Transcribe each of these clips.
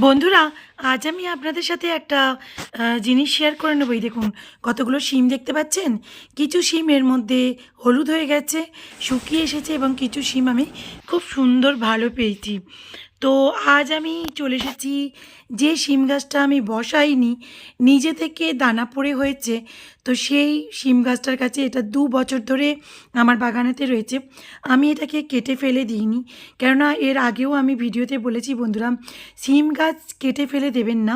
বন্ধুরা, আজ আমি আপনাদের সাথে একটা জিনিস শেয়ার করে নেবই দেখুন, কতগুলো শিম দেখতে পাচ্ছেন? কিছু শিম এর মধ্যে হলুদ হয়ে গেছে, শুকিয়ে এসেছে এবং কিছু শিম আমি খুব সুন্দর ভালো পেয়েছি। তো আজ আমি চলে এসেছি যে শিম গাছটা আমি বসাইনি, নিজে থেকে দানা পড়ে হয়েছে, তো সেই শিম গাছটার কাছে এটা দু বছর ধরে আমার বাগানেতে রয়েছে। আমি এটাকে কেটে ফেলে দিইনি, কেননা এর আগেও আমি ভিডিওতে বলেছি বন্ধুরা সিম গাছ কেটে ফেলে দেবেন না,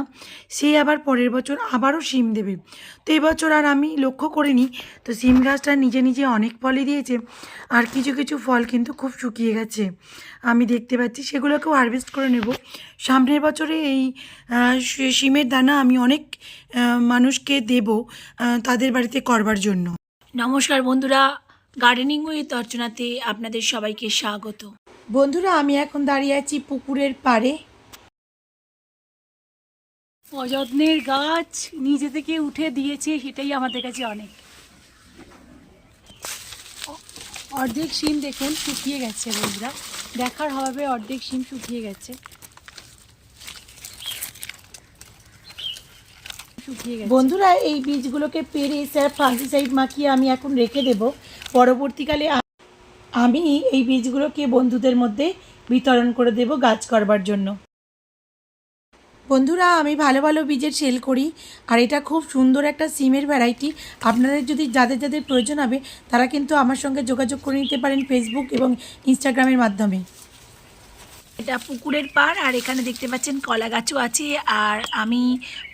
সে আবার পরের বছর আবারও সিম দেবে। তো এবছর আর আমি লক্ষ্য করিনি, তো সিম গাছটা নিজে নিজে অনেক ফলই দিয়েছে, আর কিছু কিছু ফল কিন্তু খুব শুকিয়ে গেছে। আমি দেখতে পাচ্ছি, সেগুলোকেও হারভেস্ট করে নেব। সামনের বছরে এই সিমের দানা আমি অনেক মানুষকে দেব তাদের বাড়িতে করবার জন্য। নমস্কার বন্ধুরা গার্ডেনিং উইথ অর্চনাতে আপনাদের সবাইকে স্বাগত। বন্ধুরা আমি এখন দাঁড়িয়ে আছি পুকুরের পাড়ে। অযত্নের গাছ নিজে থেকে উঠে দিয়েছে সেটাই আমাদের কাছে অনেক। অর্ধেক শিম দেখুন শুকিয়ে গেছে বন্ধুরা। দেখার হবে অর্ধেক শিম শুকিয়ে গেছে। বন্ধুরা, এই বীজগুলোকে পেরে স্যার ফাঙ্গিসাইড মাখিয়ে আমি এখন রেখে দেব। পরবর্তীকালে আমি এই বীজগুলোকে বন্ধুদের মধ্যে বিতরণ করে দেব গাছ করবার জন্য। বন্ধুরা, আমি ভালো ভালো বীজের সেল করি আর এটা খুব সুন্দর একটা সিমের ভ্যারাইটি আপনাদের যদি যাদের যাদের প্রয়োজন হবে, তারা কিন্তু আমার সঙ্গে যোগাযোগ করে নিতে পারেন ফেসবুক এবং ইনস্টাগ্রামের মাধ্যমে। এটা পুকুরের পাড়, আর এখানে দেখতে পাচ্ছেন কলা গাছও আছে, আর আমি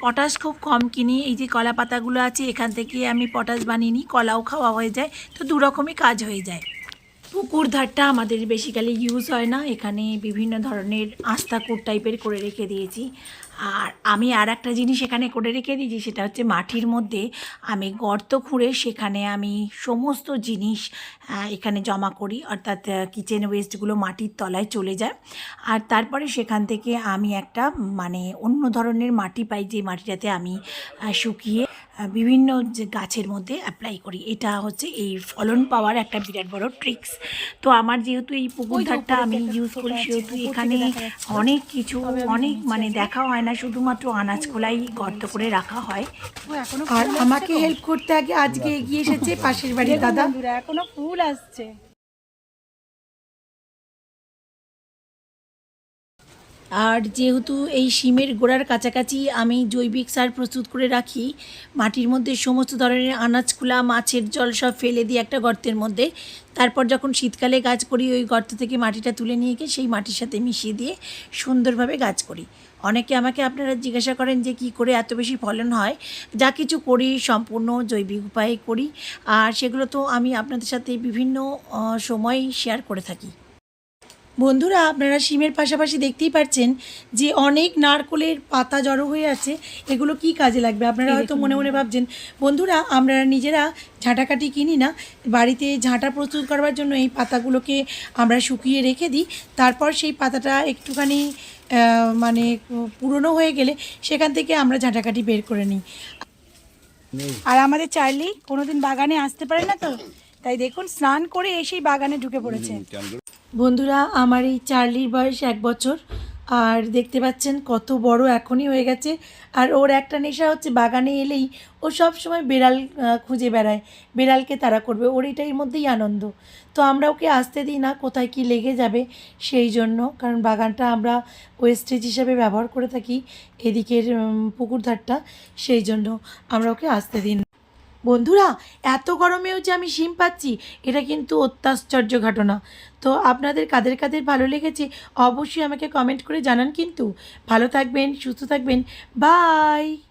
পটাশ খুব কম কিনি। এই যে কলা পাতাগুলো আছে, এখান থেকে আমি পটাশ বানিয়ে নিই, কলাও খাওয়া হয়ে যায়, তো দুরকমই কাজ হয়ে যায়। পুকুর ধারটা আমাদের বেসিক্যালি ইউজ হয় না। এখানে বিভিন্ন ধরনের আস্তাকুর টাইপের করে রেখে দিয়েছি। আর আমি আর একটা জিনিস এখানে করে রেখে দিয়েছি, সেটা হচ্ছে মাটির মধ্যে আমি গর্ত খুঁড়ে সেখানে আমি সমস্ত জিনিস এখানে জমা করি। অর্থাৎ কিচেন ওয়েস্টগুলো মাটির তলায় চলে যায়। আর তারপরে সেখান থেকে আমি একটা মানে অন্য ধরনের মাটি পাই, যে মাটিটাতে আমি শুকিয়ে বিভিন্ন যে গাছের মধ্যে অ্যাপ্লাই করি। এটা হচ্ছে এই ফলন পাওয়ার একটা বিরাট বড় ট্রিক্স তো আমার যেহেতু এই পুকুর ধারটা আমি ইউজ করি সেহেতু এখানে অনেক কিছু অনেক মানে দেখা হয় না শুধুমাত্র আনাজ খোলাই গর্ত করে রাখা হয়। আর আমাকে হেল্প করতে আগে আজকে এগিয়ে এসেছে পাশের বাড়ির দাদা। এখনও ফুল আসছে। আর যেহেতু এই শিমের গোড়ার কাছাকাছি আমি জৈবিক সার প্রস্তুত করে রাখি, মাটির মধ্যে সমস্ত ধরনের আনাজকুলা মাছের জল সব ফেলে দিই একটা গর্তের মধ্যে। তারপর যখন শীতকালে গাছ করি, ওই গর্ত থেকে মাটিটা তুলে নিয়ে গিয়ে সেই মাটির সাথে মিশিয়ে দিয়ে সুন্দরভাবে গাছ করি। অনেকে আমাকে আপনারা জিজ্ঞাসা করেন যে কি করে এত বেশি ফলন হয়? যা কিছু করি, সম্পূর্ণ জৈবিক উপায়ে করি। আর সেগুলো তো আমি আপনাদের সাথে বিভিন্ন সময় শেয়ার করে থাকি। বন্ধুরা আপনারা শিমের পাশাপাশি দেখতেই পাচ্ছেন যে অনেক নারকোলের পাতা জড়ো হয়ে আছে। এগুলো কি কাজে লাগবে? আপনারা হয়তো মনে মনে ভাবছেন বন্ধুরা আমরা নিজেরা ঝাঁটাকাটি কিনি না। বাড়িতে ঝাঁটা প্রস্তুত করবার জন্য এই পাতাগুলোকে আমরা শুকিয়ে রেখে দিই। তারপর সেই পাতাটা একটুখানি মানে পুরনো হয়ে গেলে সেখান থেকে আমরা ঝাঁটাকাটি বের করে নিই। আর আমাদের চার্লি কোনোদিন বাগানে আসতে পারে না তো? তাই দেখুন স্নান করে এসেই বাগানে ঢুকে পড়েছে। বন্ধুরা আমার এই চার্লির বয়স এক বছর আর দেখতে পাচ্ছেন কত বড় এখনই হয়ে গেছে। আর ওর একটা নেশা হচ্ছে বাগানে এলেই ও সব সময় বেড়াল খুঁজে বেড়ায়। বেড়ালকে তারা করবে ওর এটার মধ্যেই আনন্দ। তো আমরা ওকে আসতে দিই না কোথায় কি লেগে যাবে সেই জন্য কারণ বাগানটা আমরা ওয়েস্টেজ হিসাবে ব্যবহার করে থাকি এদিকের উম, পুকুর ধারটা সেই জন্য আমরা ওকে আসতে দিই না। বন্ধুরা, এত গরমেও যে আমি শিম পাচ্ছি, এটা কিন্তু অত্যাশ্চর্য ঘটনা। তো আপনাদের কাদের কাদের ভালো লেগেছে, অবশ্যই আমাকে কমেন্ট করে জানান কিন্তু। ভালো থাকবেন, সুস্থ থাকবেন বাই